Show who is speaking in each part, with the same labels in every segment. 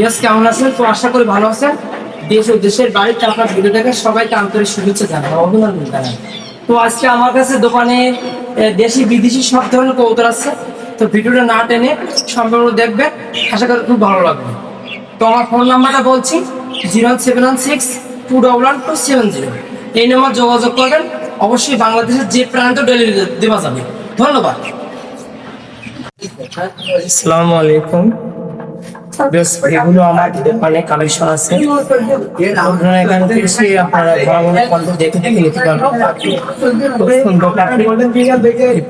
Speaker 1: ইয়াস কেমন আছেন? তো আশা করি ভালো আছেন। দেশ ও দেশের বাড়িতে আপনার ভিডিও দেখে সবাইকে আন্তরিক শুভেচ্ছা জানাই। অভিনন্দন জানাই। তো আজকে আমার কাছে দোকানে দেশি, বিদেশি সব ধরনের কবুতর আছে। তো ভিডিওটা না টেনে সম্পূর্ণ দেখবেন। আশা করি খুব ভালো লাগবে। তো আমার ফোন নাম্বারটা বলছি, zero seven one six two double one two seven zero. এই নাম্বার যোগাযোগ করবেন। অবশ্যই বাংলাদেশের যে প্রান্ত ডেলিভারি দেওয়া যাবে। ধন্যবাদ। আসসালামু আলাইকুম। এগুলো আমার কালেকশন আছে।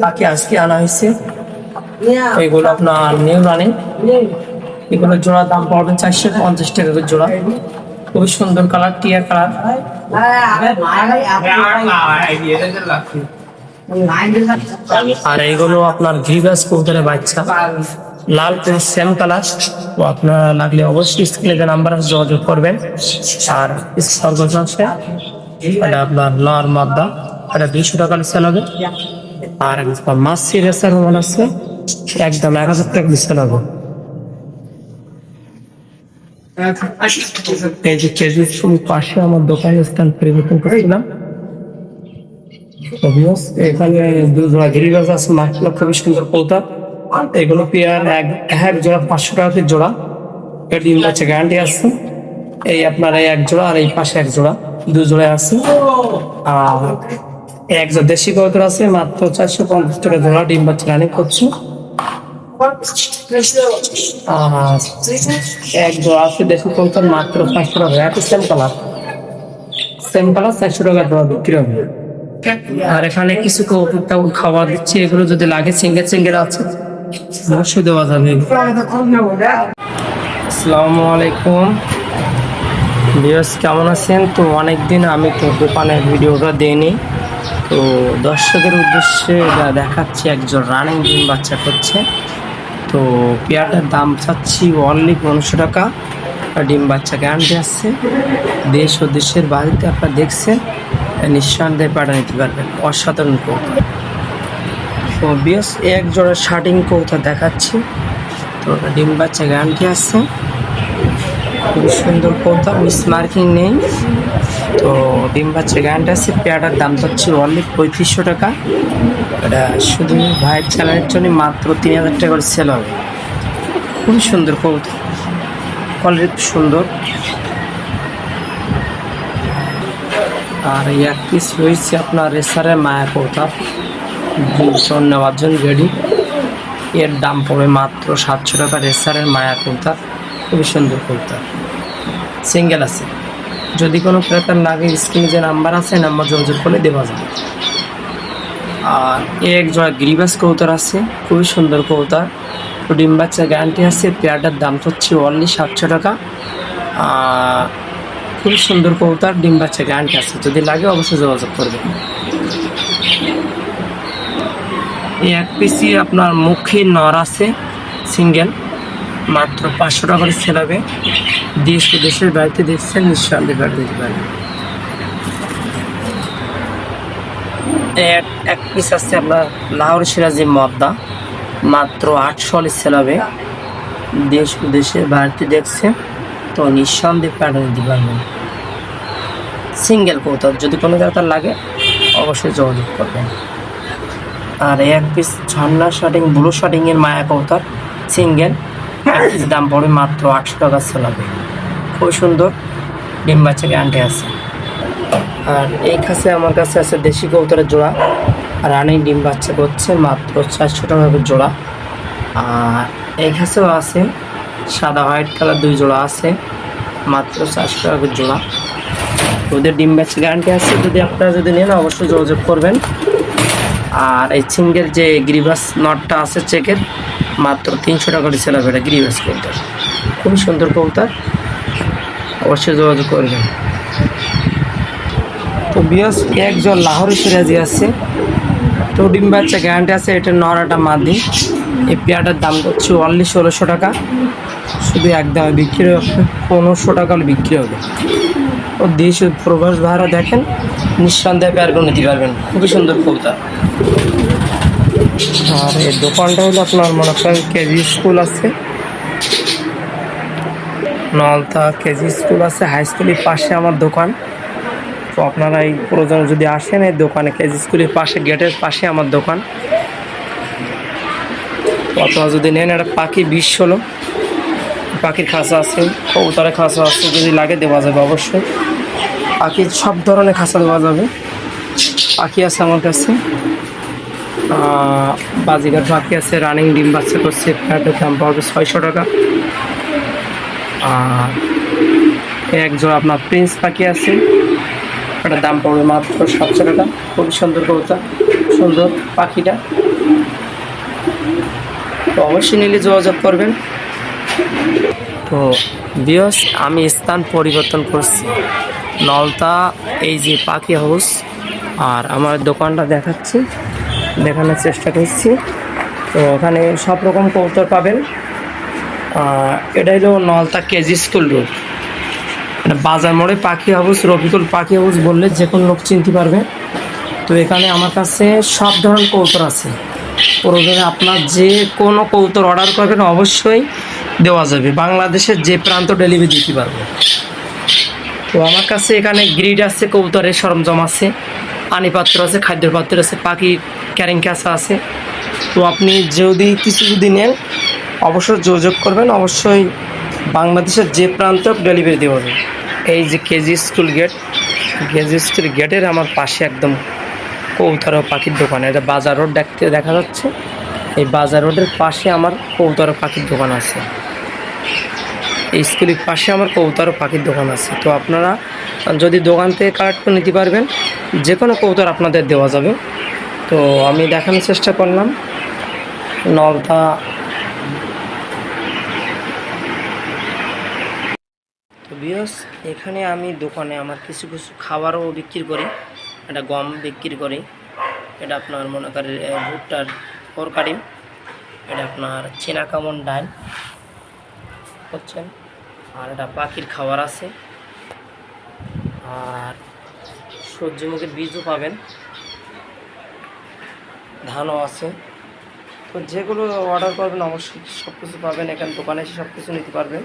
Speaker 1: পাখি আজকে আনা হয়েছে। এগুলো আপনার নিউ রানিং এগুলো জোড়া দাম পড়বে চারশো পঞ্চাশ টাকা জোড়া। খুবই সুন্দর কালার টিয়ার কালার আর এইগুলো আপনার গ্রিভাস কবুতরের বাচ্চা। লাল পুরো সেম কালার। তো আপনারা লাগলে অবশ্যই স্ক্রিনে যে নাম্বার আছে যোগাযোগ করবেন। আর খরগোশ আছে, এটা আপনার লাল মাদ্দা এটা দুইশো টাকার সেল হবে। আর মাসি রেসার মনে আছে, একদম এক হাজার টাকা সেল হবে। এই যে কেজি ফুল পাশে আমার দোকানে স্থান পরিবর্তন করেছিলাম। এখানে দুজোড়া গিরিবাজ আছে মাছগুলো খুবই সুন্দর কৌতা এগুলো পেয়ার এক এক জোড়া পাঁচশো টাকাতে জোড়া। এর ডিম আছে গ্যারান্টি আছে। এই আপনার এই এক জোড়া আর এই পাশে এক জোড়া, দু জোড়া আছে। আর এক জোড়া দেশি কৌতর আছে, মাত্র চারশো পঞ্চাশ টাকা জোড়া ডিম বাচ্চা রানিং করছে। এক জোড়া আছে দেশি কৌতর মাত্র পাঁচশো টাকা। একই সেম কালার সেম কালার চারশো টাকা জোড়া বিক্রি হবে। আর এখানে কিছু কবুতর খাবার দিচ্ছি। এগুলো যদি লাগে সিঙ্গেল সিঙ্গেল আছে। অবশ্যই দেওয়া যাবে আসসালামু আলাইকুম। বিয়স কেমন আছেন? তো অনেকদিন আমি তো দোকানের ভিডিওটা দিইনি। তো দর্শকের উদ্দেশ্যে দেখাচ্ছি, একজন রানিং ডিম বাচ্চা করছে। তো পেয়ারটার দাম চাচ্ছি অনলি পনেরোশো টাকা। ডিম বাচ্চা গ্যারান্টি আসছে দেশ ও দেশের বাড়িতে আপনারা দেখছেন, নিঃসন্দেহে পাঠা নিতে পারবেন। অসাধারণ কৌতা বেশ এক জোড়া শার্টিং কৌতা দেখাচ্ছি। তো ওটা ডিম বাচ্চা গ্যারান্টি আসছে খুবই সুন্দর কৌতা মিস মার্কিং নেই। তো ডিম বাচ্চা গ্যারান্টি আছে পেয়ারটার দাম চাচ্ছি অনলি পঁয়ত্রিশশো টাকা। এটা শুধু ভাইয়ের চ্যানেলের জন্য মাত্র তিন হাজার টাকা করে সেল হবে। খুবই সুন্দর কৌতা কোয়ালিটি সুন্দর। আর এক পিস রয়েছে আপনার রেসারের মায়া কৌতা দুজন নেওয়ার জন্য রেডি এর দাম পড়বে মাত্র সাতশো টাকা। রেসারের মায়া কৌতা খুবই সুন্দর কৌতা সিঙ্গেল আছে। যদি কোনো ক্রেতার লাগে স্ক্রিনে যে নাম্বার আছে নাম্বার যোগাযোগ করলে দেওয়া যাবে। আর এক জোড়া গিরিবাস কৌতার আছে, খুবই সুন্দর কৌতার ডিম বাচ্চা গ্যারান্টি আছে, পেয়ারটার দাম হচ্ছে অনলি সাতশো টাকা। খুবই সুন্দর কৌতার ডিম বাচ্চা গ্যারান্টি আছে। যদি লাগে অবশ্যই যোগাযোগ করবেন এক পিসি আপনার মুখে নর আছে সিঙ্গেল মাত্র পাঁচশো টাকা করে সেল হবে। দেশ দেশের বাড়িতে দেখছেন, নিঃসন্দেহে বেড়ে দিতে পারবেন এক এক পিস আছে আপনার লাহোর সিরাজি মদ্দা, মাত্র আটশো সেল হবে। দেশ ও দেশের বাড়িতে তো নিঃসন্দেহে প্যাটার্ন দিতে পারবেন। সিঙ্গেল কৌতার যদি কোনো জায়গায় লাগে, অবশ্যই যোগাযোগ করবেন। আর এক পিস ঝর্ণা শার্টিং ব্লু শার্টিং এর মায়া কৌতার সিঙ্গেল দাম পড়ে মাত্র আটশো টাকা সেলাবে খুব সুন্দর। ডিম বাচ্চা গ্যারান্টি আছে। আর এই কাছে আমার কাছে আছে দেশি কৌতারের জোড়া। আর রানিং ডিম বাচ্চা করছে মাত্র চারশো টাকা জোড়া। আর এই কাছেও আছে, সাদা হোয়াইট কালার দুই জোড়া আছে, মাত্র চারশো টাকা জোড়া। ওদের ডিম বাচ্চা গ্যারান্টি আছে। যদি আপনারা যদি নেন, অবশ্যই যোগাযোগ করবেন। আর এই সিঙ্গের যে গ্রিভাস নটটা আছে চেকের মাত্র তিনশো টাকা করে হবে এটা গ্রিভাস কৌতার খুবই সুন্দর কৌতার অবশ্যই যোগাযোগ করবেন। তো বিয়াস একজন লাহোরি সিরাজি আছে। তো ডিম বাচ্চা গ্যারান্টি আছে, এটা নরাটা মাদি। এই পেয়ারটার দাম হচ্ছে অনলি ষোলোশো টাকা। শুধু এক দামে বিক্রি হবে, পনেরোশো টাকা হলে বিক্রি হবে। ও দেশ প্রবাস ভাড়া দেখেন, নিঃসন্দেহে পেয়ারগুলো নিতে পারবেন। খুবই সুন্দর কবিতা আর এই দোকানটা হলো আপনার মনে করেন কেজি স্কুল আছে। নলতা কেজি স্কুল আছে, হাই স্কুলের পাশে আমার দোকান। তো আপনারা এই প্রয়োজন যদি আসেন এই দোকানে, কেজি স্কুলের পাশে, গেটের পাশে আমার দোকান। আপনারা যদি নেন একটা পাখি বিষ হলো। পাখির খাঁচা আছে, কবুতরের খাঁচা আছে, যদি লাগে দেওয়া যাবে অবশ্যই। পাখির সব ধরনের খাঁচা দেওয়া যাবে। পাখি আছে আমার কাছে। বাজিগার পাখি আছে রানিং ডিম বাচ্চা করছে ফ্ল্যাটের দাম পড়বে ছয়শো টাকা। আর এক জোড়া আপনার প্রিন্স পাখি আছে। ওটার দাম পড়বে মাত্র সাতশো টাকা। খুবই সুন্দর কবুতর, সুন্দর পাখিটা। তো অবশ্যই নিলে যোগাযোগ করবেন। তো বিয়স আমি স্থান পরিবর্তন করছি। নলতা এই যে পাখি হাউস, আর আমার দোকানটা দেখাচ্ছি। দেখানোর চেষ্টা করছি। তো ওখানে সব রকম কবুতর পাবেন। আহ, এটা হলো নলতা কেজি স্কুল রোড। এটা বাজার মোড়ে পাখি হাউস রফিকুল পাখি হাউস বললে যে কোনো লোক চিনতে পারবে। তো এখানে আমার কাছে সব ধরনের কৌতর আছে। প্রয়োজনে আপনার যে কোনো কৌতর অর্ডার করবেন অবশ্যই দেওয়া যাবে। বাংলাদেশের যে প্রান্ত ডেলিভারি দিতে পারবে। তো আমার কাছে এখানে গ্রিড আছে কৌতরের সরঞ্জাম আছে। পানি পাত্র আছে, খাদ্যের পাত্র আছে, পাখি ক্যারিং ক্যাসা আছে। তো আপনি যদি কিছু যদি নেন, অবশ্যই যোগাযোগ করবেন, অবশ্যই বাংলাদেশের যে প্রান্ত ডেলিভারি দেওয়া হবে এই যে KG school gate KG school গেটের আমার পাশে একদম কৌতর পাখির দোকান। এটা বাজার রোড দেখতে দেখা যাচ্ছে। এই বাজার রোডের পাশে আমার কৌতর পাখির দোকান আছে। স্কুলের পাশে আমার কৌতর ও পাখির দোকান আছে। তো আপনারা যদি দোকান থেকে কালেক্ট করে নিতে পারবেন যে কোনো কৌতর আপনাদের দেওয়া যাবে। তো আমি দেখানোর চেষ্টা করলাম। নলতা। তো বিয়স এখানে আমি দোকানে আমার কিছু কিছু খাবারও বিক্রি করি। এটা গম বিক্রি করি। এটা আপনার মনে করেন ভুট্টার তরকারি। এটা আপনার চেনা কামন ডাল। হচ্ছেন আর এটা পাখির খাবার আছে। আর সূর্যমুখীর বীজও পাবেন। ধানও আছে। তো যেগুলো অর্ডার করবেন, অবশ্যই সব কিছু পাবেন। এখানে দোকানে এসে সব কিছু নিতে পারবেন।